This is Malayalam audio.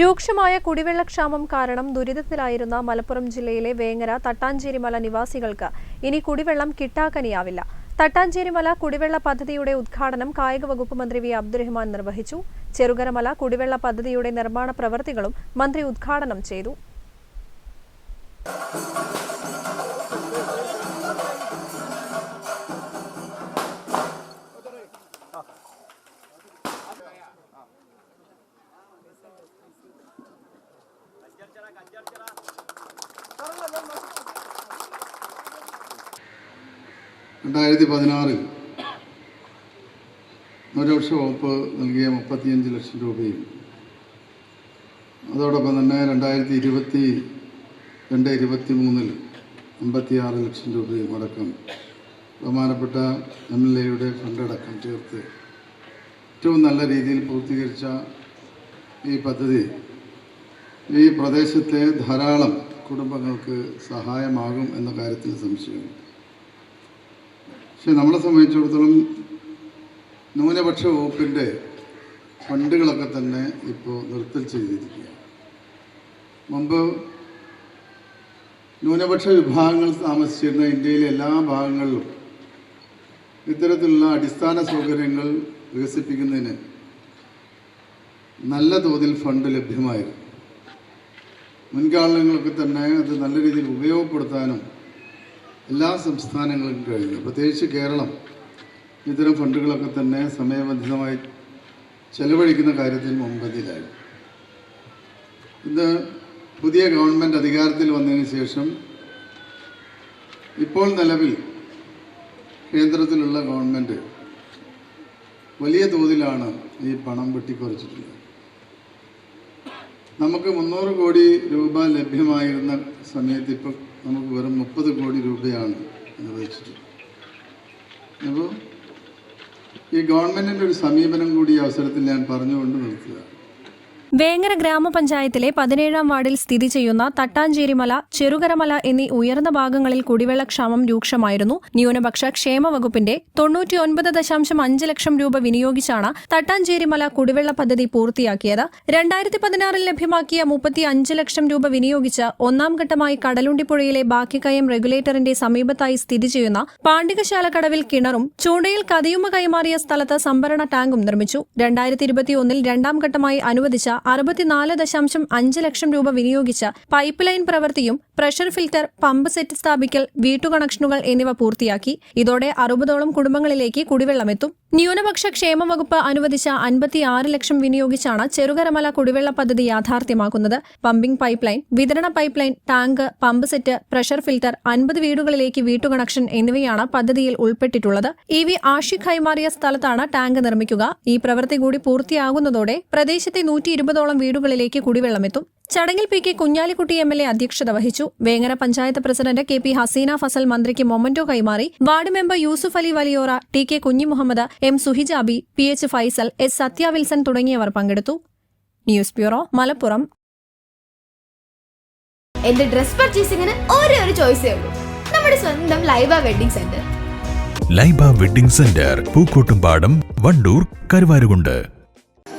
രൂക്ഷമായ കുടിവെള്ളക്ഷാമം കാരണം ദുരിതത്തിലായിരുന്ന മലപ്പുറം ജില്ലയിലെ വേങ്ങര തട്ടാഞ്ചേരിമല നിവാസികൾക്ക് ഇനി കുടിവെള്ളം കിട്ടാക്കനിയാവില്ല. തട്ടാഞ്ചേരിമല കുടിവെള്ള പദ്ധതിയുടെ ഉദ്ഘാടനം കായിക വകുപ്പ് മന്ത്രി വി. അബ്ദുറഹ്മാൻ നിർവഹിച്ചു. ചെറുകരമല കുടിവെള്ള പദ്ധതിയുടെ നിർമ്മാണ പ്രവൃത്തികളും മന്ത്രി ഉദ്ഘാടനം ചെയ്തു. രണ്ടായിരത്തി പതിനാറിൽ ന്യൂനപക്ഷ വകുപ്പ് നൽകിയ മുപ്പത്തിയഞ്ച് ലക്ഷം രൂപയും അതോടൊപ്പം തന്നെ രണ്ടായിരത്തി ഇരുപത്തി രണ്ട് ഇരുപത്തി മൂന്നിൽ അമ്പത്തിയാറ് ലക്ഷം രൂപയും അടക്കം ബഹുമാനപ്പെട്ട എം എൽ എയുടെ ഫണ്ടടക്കം ചേർത്ത് ഏറ്റവും നല്ല രീതിയിൽ പൂർത്തീകരിച്ച ഈ പദ്ധതി ഈ പ്രദേശത്തെ ധാരാളം കുടുംബങ്ങൾക്ക് സഹായമാകും എന്ന കാര്യത്തിൽ സംശയമില്ല. പക്ഷെ നമ്മളെ സംബന്ധിച്ചിടത്തോളം ന്യൂനപക്ഷ വകുപ്പിന്റെ ഫണ്ടുകളൊക്കെ തന്നെ ഇപ്പോൾ നിർത്തൽ ചെയ്തിരിക്കുക മുമ്പ് ന്യൂനപക്ഷ വിഭാഗങ്ങൾ താമസിച്ചിരുന്ന ഇന്ത്യയിലെ എല്ലാ ഭാഗങ്ങളിലും ഇത്തരത്തിലുള്ള അടിസ്ഥാന സൗകര്യങ്ങൾ വികസിപ്പിക്കുന്നതിന് നല്ല തോതിൽ ഫണ്ട് ലഭ്യമായിരുന്നു. മുൻകാലങ്ങളൊക്കെ തന്നെ അത് നല്ല രീതിയിൽ ഉപയോഗപ്പെടുത്താനും എല്ലാ സംസ്ഥാനങ്ങൾക്കും കഴിഞ്ഞു. പ്രത്യേകിച്ച് കേരളം. ഇത്തരം ഫണ്ടുകളൊക്കെ തന്നെ സമയബന്ധിതമായി ചെലവഴിക്കുന്ന കാര്യത്തിൽ മുൻപന്തിയിലായി. ഇന്ന് പുതിയ ഗവൺമെന്റ് അധികാരത്തിൽ വന്നതിന് ശേഷം ഇപ്പോൾ നിലവിൽ കേന്ദ്രത്തിലുള്ള ഗവൺമെന്റ് വലിയ തോതിലാണ് ഈ പണം വെട്ടിക്കുറച്ചിട്ടുള്ളത്. നമുക്ക് മുന്നൂറ് കോടി രൂപ ലഭ്യമായിരുന്ന സമയത്ത് ഇപ്പോൾ നമുക്ക് വെറും മുപ്പത് കോടി രൂപയാണ് അനുവദിച്ചിട്ടുള്ളത് അപ്പോൾ ഈ ഗവൺമെന്റിന്റെ ഒരു സമീപനം കൂടി ഈ അവസരത്തിൽ ഞാൻ പറഞ്ഞുകൊണ്ട് നിർത്തുക വേങ്ങര ഗ്രാമപഞ്ചായത്തിലെ പതിനേഴാം വാർഡിൽ സ്ഥിതി ചെയ്യുന്ന തട്ടാഞ്ചേരിമല ചെറുകരമല എന്നീ ഉയർന്ന ഭാഗങ്ങളിൽ കുടിവെള്ളക്ഷാമം രൂക്ഷമായിരുന്നു. ന്യൂനപക്ഷ ക്ഷേമ വകുപ്പിന്റെ തൊണ്ണൂറ്റിയൊൻപത് ദശാംശം അഞ്ച് ലക്ഷം രൂപ വിനിയോഗിച്ചാണ് തട്ടാഞ്ചേരിമല കുടിവെള്ള പദ്ധതി പൂർത്തിയാക്കിയത്. രണ്ടായിരത്തി പതിനാറിൽ ലഭ്യമാക്കിയ മുപ്പത്തി അഞ്ച് ലക്ഷം രൂപ വിനിയോഗിച്ച് ഒന്നാം ഘട്ടമായി കടലുണ്ടിപ്പുഴയിലെ ബാക്കിക്കയം റെഗുലേറ്ററിന്റെ സമീപത്തായി സ്ഥിതി ചെയ്യുന്ന പാണ്ഡികശാല കടവിൽ കിണറും ചൂണ്ടയിൽ കതിയുമ കൈമാറിയ സ്ഥലത്ത് സംഭരണ ടാങ്കും നിർമ്മിച്ചു. രണ്ടായിരത്തി ഇരുപത്തിയൊന്നിൽ രണ്ടാം ഘട്ടമായി അനുവദിച്ച അറുപത്തിനാല് ദശാംശം അഞ്ച് ലക്ഷം രൂപ വിനിയോഗിച്ച പൈപ്പ് ലൈൻ പ്രവൃത്തിയും പ്രഷർ ഫിൽറ്റർ പമ്പ് സെറ്റ് സ്ഥാപിക്കൽ വീട്ടു കണക്ഷനുകൾ എന്നിവ പൂർത്തിയാക്കി. ഇതോടെ അറുപതോളം കുടുംബങ്ങളിലേക്ക് കുടിവെള്ളമെത്തും. ന്യൂനപക്ഷ ക്ഷേമ വകുപ്പ് അനുവദിച്ച അൻപത്തി ആറ് ലക്ഷം വിനിയോഗിച്ചാണ് ചെറുകരമല കുടിവെള്ള പദ്ധതി യാഥാർത്ഥ്യമാക്കുന്നത്. പമ്പിംഗ് പൈപ്പ് ലൈൻ വിതരണ pipe line tank pump set pressure filter അൻപത് വീടുകളിലേക്ക് വീട്ടുകണക്ഷൻ എന്നിവയാണ് പദ്ധതിയിൽ ഉൾപ്പെട്ടിട്ടുള്ളത്. ഇ വി ആഷിഖ് കൈമാറിയ സ്ഥലത്താണ് ടാങ്ക് നിർമ്മിക്കുക. ഈ പ്രവൃത്തി കൂടി പൂർത്തിയാകുന്നതോടെ പ്രദേശത്തെ നൂറ്റി ഇരുപതോളം വീടുകളിലേക്ക് കുടിവെള്ളമെത്തും ചടങ്ങിൽ P K Kunhalikutty M L A അധ്യക്ഷത വഹിച്ചു. Vengara panchayat president K P Haseena Fasal മന്ത്രിക്ക് മൊമന്റോ കൈമാറി. Ward member Yusuf Ali Valiyora T K Kunhimuhammed M Suhijabi P H Faisal S Satya Wilson തുടങ്ങിയവർ പങ്കെടുത്തു. News bureau Malappuram. എന്റെ ഡ്രസ് പർച്ചേസിംഗിന് ഒരേ ഒരു ചോയ്സേ ഉള്ളൂ. നമ്മുടെ സ്വന്തം Laiba wedding centre. Laiba wedding centre Pookkottumpadam Wandoor Karuvarakundu.